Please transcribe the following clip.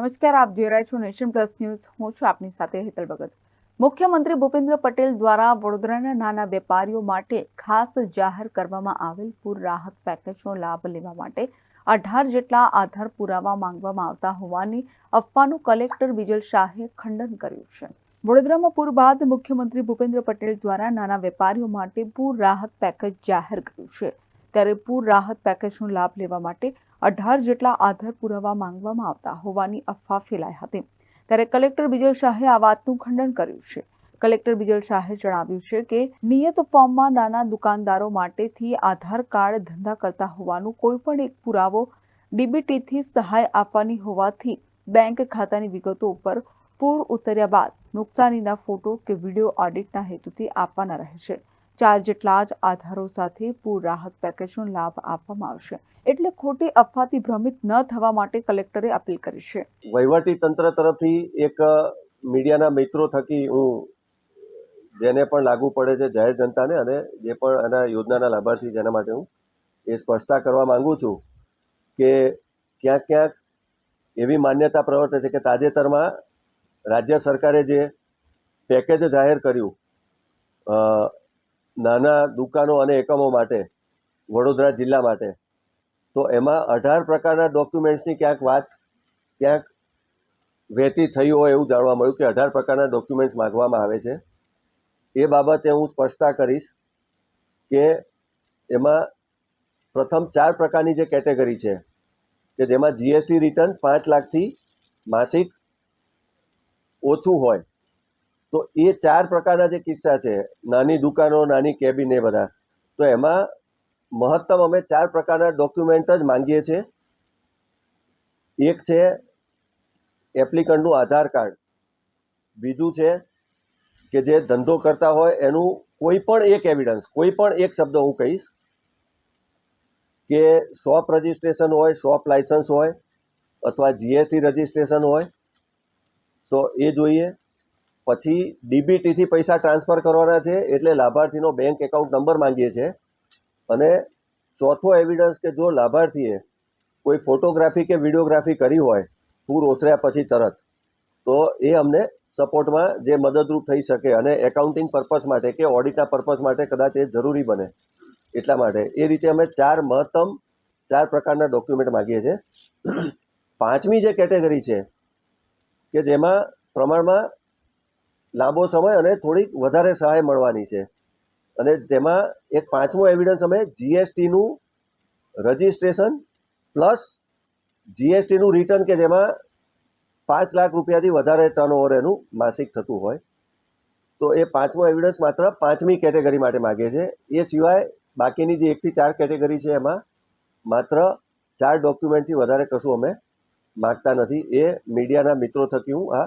નમસ્કાર, આપ જોઈ રહ્યા છો નેશન પ્લસ ન્યૂઝ. હું છું આપની સાથે હેતલ ભગત. મુખ્યમંત્રી ભૂપેન્દ્ર પટેલ દ્વારા વડોદરાના નાના વેપારીઓ માટે ખાસ જાહેર કરવામાં આવેલ પૂર રાહત પેકેજનો લાભ લેવા માટે અઢાર જેટલા આધાર પુરાવા માંગવામાં આવતા હોવાની અફવાનું કલેક્ટર બિજલ શાહે ખંડન કર્યું છે. વડોદરામાં પૂર બાદ મુખ્યમંત્રી ભૂપેન્દ્ર પટેલ દ્વારા નાના વેપારીઓ માટે પૂર રાહત પેકેજ જાહેર કર્યું છે. ત્યારે પૂર રાહત પેકેજનો લાભ લેવા માટે અઢાર જેટલા આધાર પુરાવા માંગવામાં આવતા હોવાની અફવા ફેલાઈ હતી. ત્યારે કલેક્ટર બિજલ શાહે આ વાતનું ખંડન કર્યું છે. કલેક્ટર બિજલ શાહે જણાવ્યું છે કે, નિયત ફોર્મમાં નાના દુકાનદારો માટેથી આધાર કાર્ડ ધંધા કરતા હોવાનું કોઈ પણ એક પુરાવો ડીબીટીથી સહાય આપવાની હોવાથી બેંક ખાતાની વિગતો ઉપર પૂર ઉતર્યા બાદ નુકસાનીના ફોટો કે વીડિયો ઓડિટના હેતુથી આપવાના રહે છે. ચાર જેટલા જ આધારો સાથે પૂર રાહત પેકેજનો લાભ આપવામાં આવશે. એટલે ખોટી અફવાથી ભ્રમિત ન થવા માટે કલેક્ટરે અપીલ કરી છે. વહીવટી તંત્ર તરફથી એક મીડિયાના મિત્રો થકી હું જેને પણ લાગુ પડે છે જાહેર જનતાને અને જે પણ એના યોજનાના લાભાર્થી જેના માટે હું એ સ્પષ્ટતા કરવા માંગુ છું કે ક્યાંક ક્યાંક એવી માન્યતા પ્રવર્તે છે કે તાજેતરમાં રાજ્ય સરકારે જે પેકેજ જાહેર કર્યું નાના દુકાનો અને એકમો માટે, વડોદરા જિલ્લા માટે. તો એમાં અઢાર પ્રકારના ડોક્યુમેન્ટ્સની ક્યાંક વાત, ક્યાંક વહેતી થઈ હોય એવું જાણવા મળ્યું કે અઢાર પ્રકારના ડોક્યુમેન્ટ્સ માગવામાં આવે છે. એ બાબતે હું સ્પષ્ટતા કરીશ કે એમાં પ્રથમ ચાર પ્રકારની જે કેટેગરી છે, કે જેમાં જીએસટી રિટર્ન પાંચ લાખથી માસિક ઓછું હોય. તો એ ચાર પ્રકારના જે કિસ્સા છે, નાની દુકાનો, નાની કેબિન એ બધા, તો એમાં મહત્તમ અમે ચાર પ્રકારના ડોક્યુમેન્ટ જ માંગીએ છીએ. એક છે એપ્લિકન્ટનું આધાર કાર્ડ. બીજું છે કે જે ધંધો કરતા હોય એનું કોઈ પણ એક એવિડન્સ કોઈ પણ એક શબ્દ હું કહીશ, કે શોપ રજિસ્ટ્રેશન હોય શોપ લાઇસન્સ હોય, અથવા જીએસટી રજિસ્ટ્રેશન હોય, તો એ જોઈએ. પછી ડીબીટીથી પૈસા ટ્રાન્સફર કરવાના છે એટલે લાભાર્થીનો બેંક એકાઉન્ટ નંબર માંગીએ છીએ. અને ચોથો એવિડન્સ કે જો લાભાર્થીએ કોઈ ફોટોગ્રાફી કે વિડીયોગ્રાફી કરી હોય, પૂર ઓસર્યા પછી તરત, તો એ અમને સપોર્ટમાં જે મદદરૂપ થઈ શકે અને એકાઉન્ટિંગ પર્પઝ માટે કે ઓડિટના પર્પઝ માટે કદાચ એ જરૂરી બને, એટલા માટે. એ રીતે અમે ચાર મહત્તમ, ચાર પ્રકારના ડોક્યુમેન્ટ માગીએ છીએ. પાંચમી જે કેટેગરી છે, કે જેમાં પ્રમાણમાં લાંબો સમય અને થોડીક વધારે સહાય મળવાની છે. અને તેમાં એક પાંચમો એવિડન્સ અમે જીએસટીનું રજિસ્ટ્રેશન પ્લસ જીએસટીનું રિટર્ન કે જેમાં પાંચ લાખ રૂપિયાથી વધારે ટર્નઓવર એનું માસિક થતું હોય. તો એ પાંચમો એવિડન્સ માત્ર પાંચમી કેટેગરી માટે માગે છે. એ સિવાય બાકીની જે એકથી ચાર કેટેગરી છે એમાં માત્ર ચાર ડોક્યુમેન્ટથી વધારે કશું અમે માગતા નથી. એ મીડિયાના મિત્રો થકી હું આ